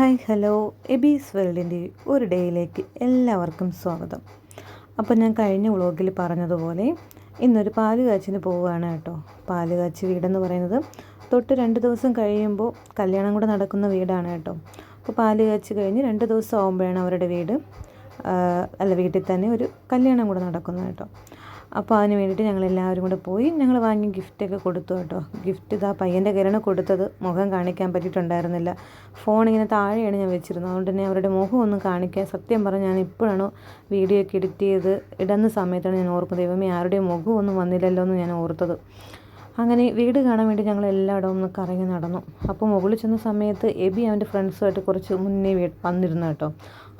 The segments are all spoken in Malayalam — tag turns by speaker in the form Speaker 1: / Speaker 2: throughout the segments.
Speaker 1: Hi hello. എബീസ് വേൾഡിന്റെ ഒരു ഡേയിലേക്ക് എല്ലാവർക്കും സ്വാഗതം. അപ്പോൾ ഞാൻ കഴിഞ്ഞ വ്ളോഗിൽ പറഞ്ഞതുപോലെ ഇന്നൊരു പാൽ കാച്ചിന് പോവുകയാണ് കേട്ടോ. പാൽ കാച്ചി വീടെന്ന് പറയുന്നത് തൊട്ട് രണ്ട് ദിവസം കഴിയുമ്പോൾ കല്യാണം കൂടെ നടക്കുന്ന വീടാണ് കേട്ടോ. അപ്പോൾ പാൽ കാച്ചി കഴിഞ്ഞ് രണ്ട് ദിവസം ആകുമ്പോഴാണ് അവരുടെ വീട് അല്ല വീട്ടിൽ തന്നെ ഒരു കല്യാണം കൂടെ നടക്കുന്നത് കേട്ടോ. അപ്പോൾ അതിന് വേണ്ടിയിട്ട് ഞങ്ങൾ എല്ലാവരും കൂടെ പോയി ഞങ്ങൾ വാങ്ങി ഗിഫ്റ്റൊക്കെ കൊടുത്തു കേട്ടോ. ഗിഫ്റ്റ് ഇതാ പയ്യന്റെ കയ്യിലാണ് കൊടുത്തത്. മുഖം കാണിക്കാൻ പറ്റിയിട്ടുണ്ടായിരുന്നില്ല. ഫോൺ ഇങ്ങനെ താഴെയാണ് ഞാൻ വെച്ചിരുന്നത്. അതുകൊണ്ട് തന്നെ അവരുടെ മുഖം ഒന്നും കാണിക്കാൻ സത്യം പറഞ്ഞാൽ ഞാൻ ഇപ്പോഴാണ് വീഡിയോ ഒക്കെ എഡിറ്റ് ചെയ്ത് ഇടുന്ന സമയത്താണ് ഞാൻ ഓർക്കുന്നത്. ദൈവമേ ആരുടെയും മുഖം ഒന്നും വന്നില്ലല്ലോ എന്ന് ഞാൻ ഓർത്തത്. അങ്ങനെ വീട് കാണാൻ വേണ്ടി ഞങ്ങൾ എല്ലായിടവും ഒന്ന് കറങ്ങി നടന്നു. അപ്പോൾ മുകളിൽ ചെന്ന സമയത്ത് എബി അവന്റെ ഫ്രണ്ട്സുമായിട്ട് കുറച്ച് മുന്നേ വന്നിരുന്നു കേട്ടോ.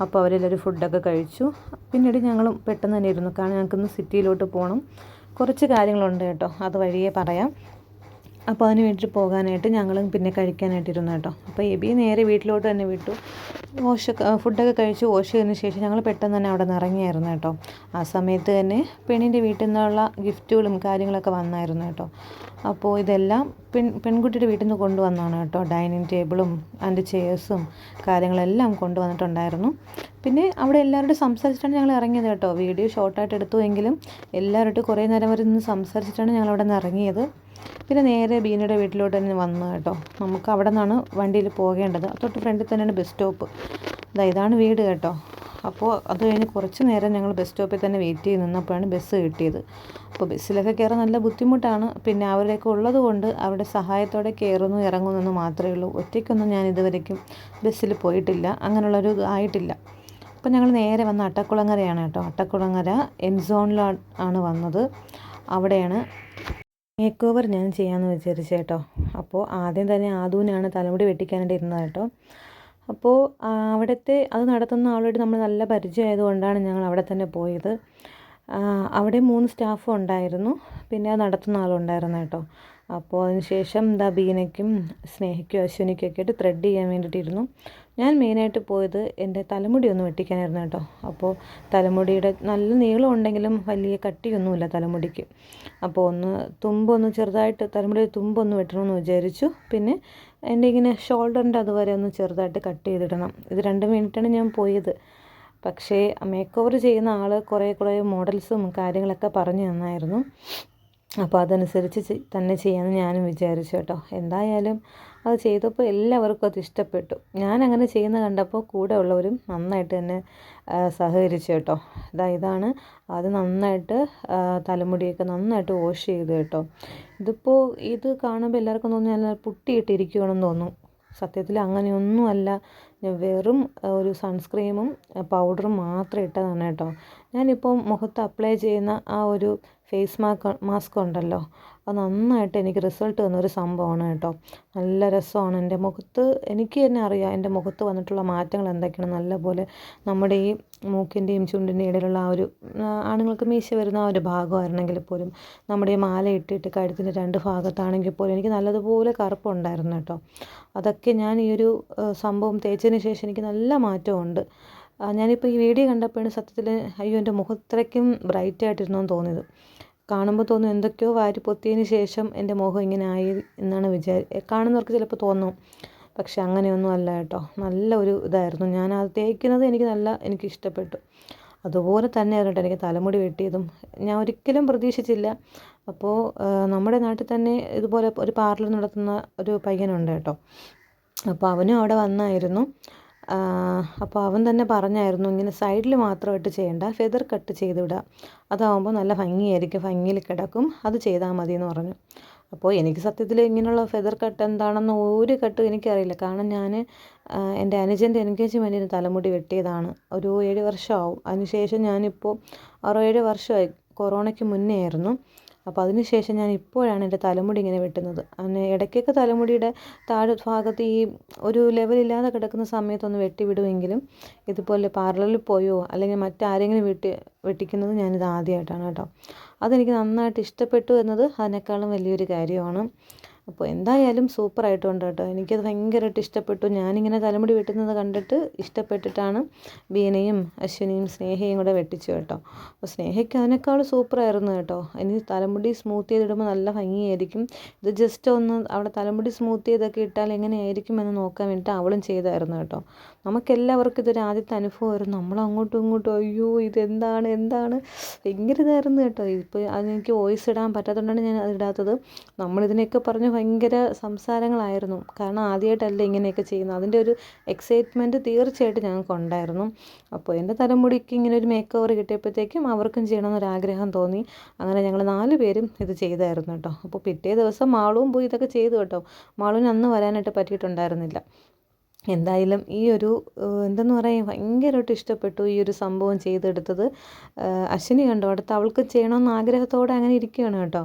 Speaker 1: അപ്പോൾ അവരെല്ലാവരും ഫുഡൊക്കെ കഴിച്ചു. പിന്നീട് ഞങ്ങളും പെട്ടെന്ന് തന്നെ ഇരുന്നു. കാരണം ഞങ്ങൾക്കൊന്ന് സിറ്റിയിലോട്ട് പോകണം കുറച്ച് കാര്യങ്ങളുണ്ട് കേട്ടോ. അത് വഴിയേ പറയാം. അപ്പോൾ അതിന് വേണ്ടിയിട്ട് പോകാനായിട്ട് ഞങ്ങളും പിന്നെ കഴിക്കാനായിട്ട് ഇരുന്നു കേട്ടോ. അപ്പോൾ എബി നേരെ വീട്ടിലോട്ട് തന്നെ വിട്ടു. വാഷ് ഫുഡൊക്കെ കഴിച്ച്. വാഷ് ചെയ്തതിന് ശേഷം ഞങ്ങൾ പെട്ടെന്ന് തന്നെ അവിടെ നിന്ന് ഇറങ്ങിയായിരുന്നു കേട്ടോ. ആ സമയത്ത് തന്നെ പെണ്ണിന്റെ വീട്ടിൽ നിന്നുള്ള ഗിഫ്റ്റുകളും കാര്യങ്ങളൊക്കെ വന്നായിരുന്നു കേട്ടോ. അപ്പോൾ ഇതെല്ലാം പെൺ പെൺകുട്ടിയുടെ വീട്ടിൽ നിന്ന് കൊണ്ടുവന്നാണ് കേട്ടോ. ഡൈനിങ് ടേബിളും അതിന്റെ ചെയേഴ്സും കാര്യങ്ങളെല്ലാം കൊണ്ടുവന്നിട്ടുണ്ടായിരുന്നു. പിന്നെ അവിടെ എല്ലാവരോടും സംസാരിച്ചിട്ടാണ് ഞങ്ങൾ ഇറങ്ങിയത് കേട്ടോ. വീഡിയോ ഷോർട്ടായിട്ട് എടുത്തു എങ്കിലും എല്ലാവരോടും കുറേ നേരം വരെ നിന്ന് സംസാരിച്ചിട്ടാണ് ഞങ്ങൾ അവിടെ നിന്ന് ഇറങ്ങിയത്. പിന്നെ നേരെ ബീനയുടെ വീട്ടിലോട്ട് തന്നെ വന്നു കേട്ടോ. നമുക്ക് അവിടെ നിന്നാണ് വണ്ടിയിൽ പോകേണ്ടത്. തൊട്ട് ഫ്രണ്ടിൽ തന്നെയാണ് ബസ് സ്റ്റോപ്പ് ഇതാ ഇതാണ് വീട് കേട്ടോ. അപ്പോൾ അത് കഴിഞ്ഞ് കുറച്ച് നേരം ഞങ്ങൾ ബസ് സ്റ്റോപ്പിൽ തന്നെ വെയിറ്റ് ചെയ്ത് നിന്നപ്പോഴാണ് ബസ് കിട്ടിയത്. അപ്പോൾ ബസ്സിലൊക്കെ കയറാൻ നല്ല ബുദ്ധിമുട്ടാണ്. പിന്നെ അവരൊക്കെ ഉള്ളത് കൊണ്ട് അവരുടെ സഹായത്തോടെ കയറുന്നു ഇറങ്ങുന്നു മാത്രമേ ഉള്ളൂ. ഒറ്റയ്ക്കൊന്നും ഞാൻ ഇതുവരേക്കും ബസ്സിൽ പോയിട്ടില്ല. അങ്ങനെയുള്ളൊരു ആയിട്ടില്ല. അപ്പോൾ ഞങ്ങൾ നേരെ വന്ന അട്ടക്കുളങ്ങരയാണ് കേട്ടോ. അട്ടക്കുളങ്ങര എൻ സോണിലാണ് വന്നത്. അവിടെയാണ് മേക്ക് ഓവർ ഞാൻ ചെയ്യാമെന്ന് വിചാരിച്ചു കേട്ടോ. അപ്പോൾ ആദ്യം തന്നെ ആദൂനാണ് തലമുടി വെട്ടിക്കാനായിട്ട് ഇരുന്നത് കേട്ടോ. അപ്പോൾ അവിടുത്തെ അത് നടത്തുന്ന ആളോട് നമ്മൾ നല്ല പരിചയമായതുകൊണ്ടാണ് ഞങ്ങൾ അവിടെ തന്നെ പോയത്. അവിടെ മൂന്ന് സ്റ്റാഫും ഉണ്ടായിരുന്നു. പിന്നെ അത് നടത്തുന്ന ആളുണ്ടായിരുന്നു കേട്ടോ. അപ്പോൾ അതിനുശേഷം എന്താ ബീനയ്ക്കും സ്നേഹയ്ക്കും അശ്വിനിക്കും ഒക്കെ ആയിട്ട് ത്രെഡ് ചെയ്യാൻ വേണ്ടിയിട്ടിരുന്നു. ഞാൻ മെയിനായിട്ട് പോയത് എന്റെ തലമുടി ഒന്ന് വെട്ടിക്കാനായിരുന്നു കേട്ടോ. അപ്പോൾ തലമുടിയുടെ നല്ല നീളം ഉണ്ടെങ്കിലും വലിയ കട്ടിയൊന്നുമില്ല തലമുടിക്ക്. അപ്പോൾ ഒന്ന് തുമ്പൊന്ന് ചെറുതായിട്ട് തലമുടിയുടെ തുമ്പൊന്ന് വെട്ടണമെന്ന് വിചാരിച്ചു. പിന്നെ എന്റെ ഇങ്ങനെ ഷോൾഡറിന്റെ അതുവരെ ഒന്ന് ചെറുതായിട്ട് കട്ട് ചെയ്തിടണം. ഇത് രണ്ട് മിനിറ്റാണ് ഞാൻ പോയത്. പക്ഷേ മേക്ക് ഓവർ ചെയ്യുന്ന ആൾ കുറേ കുറേ മോഡൽസും കാര്യങ്ങളൊക്കെ പറഞ്ഞു തന്നായിരുന്നു. അപ്പോൾ അതനുസരിച്ച് തന്നെ ചെയ്യാമെന്ന് ഞാനും വിചാരിച്ചു കേട്ടോ. എന്തായാലും അത് ചെയ്തപ്പോൾ എല്ലാവർക്കും അത് ഇഷ്ടപ്പെട്ടു. ഞാൻ അങ്ങനെ ചെയ്യുന്ന കണ്ടപ്പോൾ കൂടെ ഉള്ളവരും നന്നായിട്ട് തന്നെ സഹകരിച്ചു കേട്ടോ. ഇതാ ഇതാണ്. അത് നന്നായിട്ട് തലമുടിയൊക്കെ നന്നായിട്ട് വാഷ് ചെയ്തു കേട്ടോ. ഇതിപ്പോൾ ഇത് കാണുമ്പോൾ എല്ലാവർക്കും തോന്നുന്നു പുട്ടിയിട്ടിരിക്കുകയാണെന്ന് തോന്നുന്നു. സത്യത്തിൽ അങ്ങനെയൊന്നുമല്ല. വെറും ഒരു സൺസ്ക്രീമും പൗഡറും മാത്രം ഇട്ടതാണ് കേട്ടോ. ഞാനിപ്പോൾ മുഖത്ത് അപ്ലൈ ചെയ്യുന്ന ആ ഒരു ഫേസ് മാസ്ക് മാസ്ക് ഉണ്ടല്ലോ. അത് നന്നായിട്ട് എനിക്ക് റിസൾട്ട് തന്നൊരു സംഭവമാണ് കേട്ടോ. നല്ല രസമാണ്. എന്റെ മുഖത്ത് എനിക്ക് തന്നെ അറിയാം എന്റെ മുഖത്ത് വന്നിട്ടുള്ള മാറ്റങ്ങൾ എന്തൊക്കെയാണ്. നല്ലപോലെ നമ്മുടെ ഈ മൂക്കിന്റെയും ചുണ്ടിന്റെയും ഇടയിലുള്ള ആ ഒരു ആണുങ്ങൾക്ക് മീശ വരുന്ന ആ ഒരു ഭാഗമായിരുന്നെങ്കിൽ പോലും നമ്മുടെ ഈ മാല ഇട്ടിട്ട് കഴുത്തിന്റെ രണ്ട് ഭാഗത്താണെങ്കിൽ പോലും എനിക്ക് നല്ലതുപോലെ കറുപ്പുണ്ടായിരുന്നു കേട്ടോ. അതൊക്കെ ഞാൻ ഈ ഒരു സംഭവം തേച്ചതിന് ശേഷം എനിക്ക് നല്ല മാറ്റമുണ്ട്. ഞാനിപ്പോൾ ഈ വീഡിയോ കണ്ടപ്പോഴാണ് സത്യത്തിൽ അയ്യോ എന്റെ മുഖത്രയ്ക്കും ബ്രൈറ്റ് ആയിട്ടിരുന്നു എന്ന് തോന്നിയത്. കാണുമ്പോൾ തോന്നും എന്തൊക്കെയോ വാരി പൊത്തിയതിന് ശേഷം എന്റെ മുഖം ഇങ്ങനെ ആയി എന്നാണ് വിചാരി കാണുന്നവർക്ക് ചിലപ്പോൾ തോന്നും. പക്ഷെ അങ്ങനെയൊന്നും അല്ല കേട്ടോ. നല്ല ഒരു ഇതായിരുന്നു. ഞാൻ അത് തേക്കുന്നത് എനിക്ക് നല്ല എനിക്ക് ഇഷ്ടപ്പെട്ടു. അതുപോലെ തന്നെയായിരുന്നു കേട്ടോ എനിക്ക് തലമുടി വെട്ടിയതും. ഞാൻ ഒരിക്കലും പ്രതീക്ഷിച്ചില്ല. അപ്പോൾ നമ്മുടെ നാട്ടിൽ തന്നെ ഇതുപോലെ ഒരു പാർലർ നടത്തുന്ന ഒരു പയ്യനുണ്ട് കേട്ടോ. അപ്പോൾ അവനും അവിടെ വന്നായിരുന്നു. അപ്പോൾ അവൻ തന്നെ പറഞ്ഞായിരുന്നു ഇങ്ങനെ സൈഡിൽ മാത്രമായിട്ട് ചെയ്യേണ്ട ഫെദർ കട്ട് ചെയ്ത് വിടുക അതാവുമ്പോൾ നല്ല ഭംഗിയായിരിക്കും ഭംഗിയിൽ കിടക്കും അത് ചെയ്താൽ മതി എന്ന് പറഞ്ഞു. അപ്പോൾ എനിക്ക് സത്യത്തിൽ ഇങ്ങനെയുള്ള ഫെദർ കട്ട് എന്താണെന്ന് ഒരു കട്ടും എനിക്കറിയില്ല. കാരണം ഞാൻ എന്റെ അനുജന്റെ എൻഗേജ്മെന്റിന് തലമുടി വെട്ടിയതാണ്. ഒരു ഏഴ് വർഷമാവും. അതിനുശേഷം ഞാനിപ്പോൾ ആറോ ഏഴ് വർഷമായി കൊറോണയ്ക്ക് മുന്നേ ആയിരുന്നു. അപ്പോൾ അതിനുശേഷം ഞാൻ ഇപ്പോഴാണ് എന്റെ തലമുടി ഇങ്ങനെ വെട്ടുന്നത്. അങ്ങനെ ഇടയ്ക്കൊക്കെ തലമുടിയുടെ താഴെ ഭാഗത്ത് ഈ ഒരു ലെവലില്ലാതെ കിടക്കുന്ന സമയത്തൊന്ന് വെട്ടി വിടുമെങ്കിലും ഇതുപോലെ പാർലറിൽ പോയോ അല്ലെങ്കിൽ മറ്റാരെങ്കിലും വെട്ടി വെട്ടിക്കുന്നത് ഞാനിത് ആദ്യമായിട്ടാണ് കേട്ടോ. അതെനിക്ക് നന്നായിട്ട് ഇഷ്ടപ്പെട്ടു എന്നത് അതിനേക്കാളും വലിയൊരു കാര്യമാണ്. അപ്പോൾ എന്തായാലും സൂപ്പറായിട്ടുണ്ട് കേട്ടോ. എനിക്കത് ഭയങ്കരമായിട്ട് ഇഷ്ടപ്പെട്ടു. ഞാനിങ്ങനെ തലമുടി വെട്ടുന്നത് കണ്ടിട്ട് ഇഷ്ടപ്പെട്ടിട്ടാണ് ബീനയും അശ്വിനിയും സ്നേഹയും കൂടെ വെട്ടിച്ചു കേട്ടോ. അപ്പോൾ സ്നേഹയ്ക്ക് അതിനേക്കാൾ സൂപ്പറായിരുന്നു കേട്ടോ. ഇനി തലമുടി സ്മൂത്ത് ചെയ്തിടുമ്പോൾ നല്ല ഭംഗിയായിരിക്കും. ഇത് ജസ്റ്റ് ഒന്ന് അവിടെ തലമുടി സ്മൂത്ത് ചെയ്തൊക്കെ ഇട്ടാൽ എങ്ങനെയായിരിക്കും എന്ന് നോക്കാൻ വേണ്ടിയിട്ട് അവളും ചെയ്തായിരുന്നു കേട്ടോ. നമുക്കെല്ലാവർക്കും ഇതൊരു ആദ്യത്തെ അനുഭവമായിരുന്നു. നമ്മൾ അങ്ങോട്ടും ഇങ്ങോട്ടും അയ്യോ ഇതെന്താണ് എന്താണ്? ഭയങ്കര ഇതായിരുന്നു കേട്ടോ. ഇപ്പോൾ അതെനിക്ക് വോയിസ് ഇടാൻ പറ്റാത്തതുകൊണ്ടാണ് ഞാൻ അതിടാത്തത് നമ്മളിതിനെയൊക്കെ പറഞ്ഞ് ഭയങ്കര സംസാരങ്ങളായിരുന്നു. കാരണം ആദ്യമായിട്ടല്ല ഇങ്ങനെയൊക്കെ ചെയ്യുന്നത്. അതിന്റെ ഒരു എക്സൈറ്റ്മെന്റ് തീർച്ചയായിട്ടും ഞങ്ങൾക്ക് ഉണ്ടായിരുന്നു. അപ്പോൾ എന്റെ തലമുടിക്ക് ഇങ്ങനെ ഒരു മേക്ക് ഓവർ കിട്ടിയപ്പോഴത്തേക്കും അവർക്കും ചെയ്യണമെന്നൊരാഗ്രഹം തോന്നി. അങ്ങനെ ഞങ്ങൾ നാല് പേരും ഇത് ചെയ്തായിരുന്നു കേട്ടോ. അപ്പോൾ പിറ്റേ ദിവസം മാളും പോയി ഇതൊക്കെ ചെയ്തു കേട്ടോ. മാളുവിന് അന്ന് വരാനായിട്ട് പറ്റിയിട്ടുണ്ടായിരുന്നില്ല. എന്തായാലും ഈ ഒരു എന്തെന്ന് പറയുക ഭയങ്കരമായിട്ട് ഇഷ്ടപ്പെട്ടു ഈ ഒരു സംഭവം ചെയ്തെടുത്തത്. അശ്വിനി കണ്ടോ. അടുത്ത് അവൾക്ക് ചെയ്യണമെന്ന് ആഗ്രഹത്തോടെ അങ്ങനെ ഇരിക്കുകയാണ് കേട്ടോ.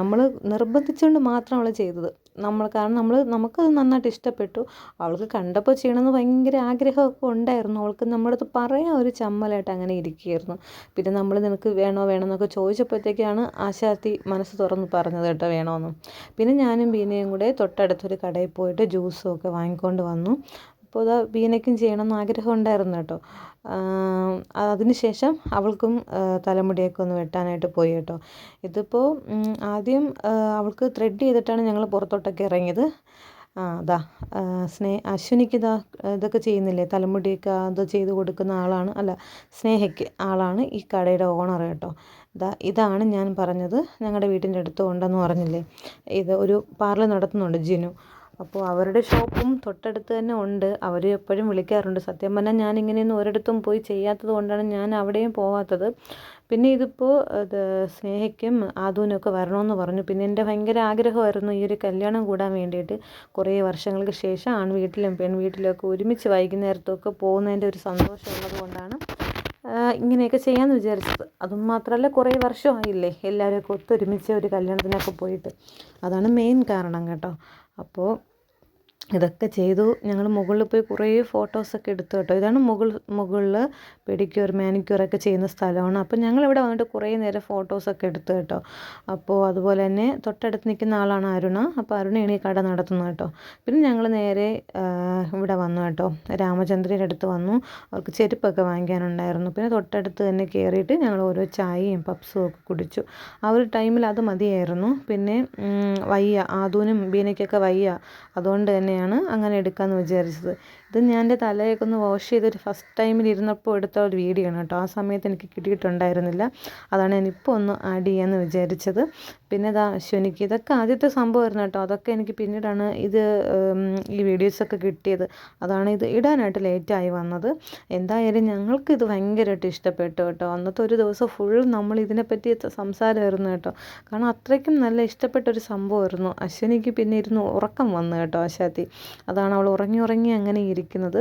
Speaker 1: നമ്മൾ നിർബന്ധിച്ചുകൊണ്ട് മാത്രം അവൾ ചെയ്തത്. നമ്മൾ കാരണം നമ്മൾ നമുക്കത് നന്നായിട്ട് ഇഷ്ടപ്പെട്ടു. അവൾക്ക് കണ്ടപ്പോൾ ചെയ്യണമെന്ന് ഭയങ്കര ആഗ്രഹമൊക്കെ ഉണ്ടായിരുന്നു. അവൾക്ക് നമ്മളത് പറയാൻ ഒരു ചമ്മലായിട്ട് അങ്ങനെ ഇരിക്കുകയായിരുന്നു. പിന്നെ നമ്മൾ നിനക്ക് വേണോ വേണോ എന്നൊക്കെ ചോദിച്ചപ്പോഴത്തേക്കാണ് ആശാത്തി മനസ്സ് തുറന്ന് പറഞ്ഞത് കേട്ടോ വേണമെന്ന് പിന്നെ ഞാനും ബീനയും കൂടെ തൊട്ടടുത്തൊരു കടയിൽ പോയിട്ട് ജ്യൂസും ഒക്കെ വാങ്ങിക്കൊണ്ട് വന്നു. അപ്പോൾ അത് ബീനയ്ക്കും ചെയ്യണമെന്ന് ആഗ്രഹം ഉണ്ടായിരുന്നു കേട്ടോ. അതിനുശേഷം അവൾക്കും തലമുടിയൊക്കെ ഒന്ന് വെട്ടാനായിട്ട് പോയി കേട്ടോ. ഇതിപ്പോൾ ആദ്യം അവൾക്ക് ത്രെഡ് ചെയ്തിട്ടാണ് ഞങ്ങൾ പുറത്തോട്ടൊക്കെ ഇറങ്ങിയത്. ആ അതാ സ്നേ അശ്വിനിക്ക് ഇതാ ഇതൊക്കെ ചെയ്യുന്നില്ലേ? തലമുടിയൊക്കെ അത് ചെയ്ത് കൊടുക്കുന്ന ആളാണ് അല്ല സ്നേഹയ്ക്ക് ആളാണ് ഈ കടയുടെ ഓണർ കേട്ടോ. ഇതാ ഇതാണ് ഞാൻ പറഞ്ഞത് ഞങ്ങളുടെ വീട്ടിന്റെ അടുത്ത് ഉണ്ടെന്ന് പറഞ്ഞില്ലേ? ഇത് ഒരു പാർലർ നടത്തുന്നുണ്ട് ജിനു. അപ്പോൾ അവരുടെ ഷോപ്പും തൊട്ടടുത്ത് തന്നെ ഉണ്ട്. അവർ എപ്പോഴും വിളിക്കാറുണ്ട്. സത്യം പറഞ്ഞാൽ ഞാൻ ഇങ്ങനെയൊന്നും ഒരിടത്തും പോയി ചെയ്യാത്തത് കൊണ്ടാണ് ഞാൻ അവിടെയും പോവാത്തത്. പിന്നെ ഇതിപ്പോൾ ഇത് സ്നേഹയ്ക്കും ആദൂനൊക്കെ വരണമെന്ന് പറഞ്ഞു. പിന്നെ എന്റെ ഭയങ്കര ആഗ്രഹമായിരുന്നു ഈ ഒരു കല്യാണം കൂടാൻ വേണ്ടിയിട്ട്. കുറേ വർഷങ്ങൾക്ക് ശേഷം ആൺവീട്ടിലും പെൺവീട്ടിലും ഒക്കെ ഒരുമിച്ച് വൈകുന്നേരത്തൊക്കെ പോകുന്നതിന്റെ ഒരു സന്തോഷം ഉള്ളതുകൊണ്ടാണ് ഇങ്ങനെയൊക്കെ ചെയ്യാമെന്ന് വിചാരിച്ചത്. അതും മാത്രമല്ല കുറേ വർഷമായില്ലേ എല്ലാവരും ഒക്കെ ഒത്തൊരുമിച്ച് ഒരു കല്യാണത്തിനൊക്കെ പോയിട്ട്. അതാണ് മെയിൻ കാരണം കേട്ടോ. അപ്പോൾ ഇതൊക്കെ ചെയ്തു. ഞങ്ങൾ മുകളിൽ പോയി കുറേ ഫോട്ടോസൊക്കെ എടുത്തു കേട്ടോ. ഇതാണ് മുകൾ മുകളിൽ പെഡിക്യൂർ മാനിക്യൂറൊക്കെ ചെയ്യുന്ന സ്ഥലമാണ്. അപ്പോൾ ഞങ്ങളിവിടെ വന്നിട്ട് കുറേ നേരം ഫോട്ടോസൊക്കെ എടുത്തു കേട്ടോ. അപ്പോൾ അതുപോലെ തന്നെ തൊട്ടടുത്ത് നിൽക്കുന്ന ആളാണ് അരുണ. അപ്പോൾ അരുണയാണ് ഈ കട നടത്തുന്നത് കേട്ടോ. പിന്നെ ഞങ്ങൾ നേരെ ഇവിടെ വന്നു കേട്ടോ. രാമചന്ദ്രന്റെ അടുത്ത് വന്നു. അവർക്ക് ചെരുപ്പൊക്കെ വാങ്ങിക്കാനുണ്ടായിരുന്നു. പിന്നെ തൊട്ടടുത്ത് തന്നെ കയറിയിട്ട് ഞങ്ങൾ ഓരോ ചായയും പപ്സും ഒക്കെ കുടിച്ചു. ആ ഒരു ടൈമിൽ അത് മതിയായിരുന്നു. പിന്നെ വയ്യ. ആദൂനും ബീനയ്ക്കൊക്കെ വയ്യ. അതുകൊണ്ട് തന്നെ തന്നെയാണ് അങ്ങനെ എടുക്കാമെന്ന് വിചാരിച്ചത്. ഇത് ഞാൻ എന്റെ തലയൊക്കെ ഒന്ന് വാഷ് ചെയ്തൊരു ഫസ്റ്റ് ടൈമിൽ ഇരുന്നപ്പോൾ എടുത്ത ഒരു വീഡിയോ ആണ് കേട്ടോ. ആ സമയത്ത് എനിക്ക് കിട്ടിയിട്ടുണ്ടായിരുന്നില്ല. അതാണ് ഞാൻ ഞാനിപ്പോൾ ഒന്ന് ആഡ് ചെയ്യാമെന്ന് വിചാരിച്ചത്. പിന്നെ ഇതാ അശ്വനിക്ക് ഇതൊക്കെ ആദ്യത്തെ സംഭവമായിരുന്നു കേട്ടോ. അതൊക്കെ എനിക്ക് പിന്നീടാണ് ഇത് ഈ വീഡിയോസൊക്കെ കിട്ടിയത്. അതാണ് ഇത് ഇടാനായിട്ട് ലേറ്റായി വന്നത്. എന്തായാലും ഞങ്ങൾക്ക് ഇത് ഭയങ്കരമായിട്ട് ഇഷ്ടപ്പെട്ടു കേട്ടോ. അന്നത്തെ ഒരു ദിവസം ഫുൾ നമ്മൾ ഇതിനെപ്പറ്റി സംസാരമായിരുന്നു കേട്ടോ. കാരണം അത്രയ്ക്കും നല്ല ഇഷ്ടപ്പെട്ട ഒരു സംഭവമായിരുന്നു അശ്വനിക്ക് പിന്നെ ഇരുന്ന് ഉറക്കം വന്നു കേട്ടോ ആശാത്തി. അതാണ് അവൾ ഉറങ്ങി ഉറങ്ങി അങ്ങനെ ഇരിക്കുന്നത്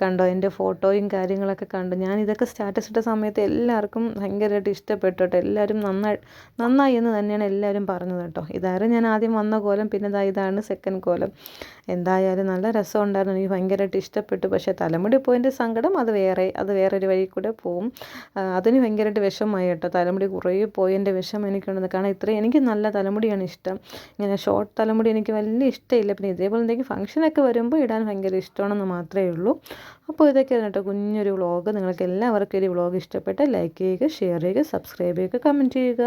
Speaker 1: കണ്ടോ എന്റെ ഫോട്ടോയും കാര്യങ്ങളൊക്കെ കണ്ടു. ഞാൻ ഇതൊക്കെ സ്റ്റാറ്റസ് ഇട്ട സമയത്ത് എല്ലാവർക്കും ഭയങ്കരമായിട്ട് ഇഷ്ടപ്പെട്ടു കേട്ടോ. എല്ലാവരും നന്നായി നന്നായി എന്ന് തന്നെയാണ് എല്ലാവരും പറഞ്ഞത് കേട്ടോ. ഇതായിരുന്നു ഞാൻ ആദ്യം വന്ന കോലം പിന്നെ ഇതാ ഇതാണ് സെക്കൻഡ് കോലം. എന്തായാലും നല്ല രസം ഉണ്ടായിരുന്നു എനിക്ക് ഭയങ്കരമായിട്ട് ഇഷ്ടപ്പെട്ടു. പക്ഷേ തലമുടി പോയതിന്റെ സങ്കടം അത് വേറെ അത് വേറൊരു വഴി കൂടെ പോവും. അതിന് ഭയങ്കരമായിട്ട് വിഷമമായി കേട്ടോ. തലമുടി കുറേ പോയതിന്റെ വിഷമം എനിക്കുണ്ടെന്ന് കാരണം ഇത്രയും എനിക്ക് നല്ല തലമുടിയാണ് ഇഷ്ടം. ഇങ്ങനെ ഷോർട്ട് തലമുടി എനിക്ക് വലിയ ഇഷ്ടമില്ല. പിന്നെ ഇതേപോലെ എന്തെങ്കിലും ഫംഗ്ഷനൊക്കെ വരുമ്പോൾ ഇടാൻ ഭയങ്കര ഇഷ്ടമാണെന്ന് മാത്രമേ ഉള്ളൂ. അപ്പോൾ ഇതൊക്കെയാണ് കേട്ടോ കുഞ്ഞൊരു വ്ളോഗ് നിങ്ങൾക്ക് എല്ലാവർക്കും ഒരു വ്ളോഗ് ഇഷ്ടപ്പെട്ട ലൈക്ക് ചെയ്യുക ഷെയർ ചെയ്യുക സബ്സ്ക്രൈബ് ചെയ്യുക കമന്റ് ചെയ്യുക.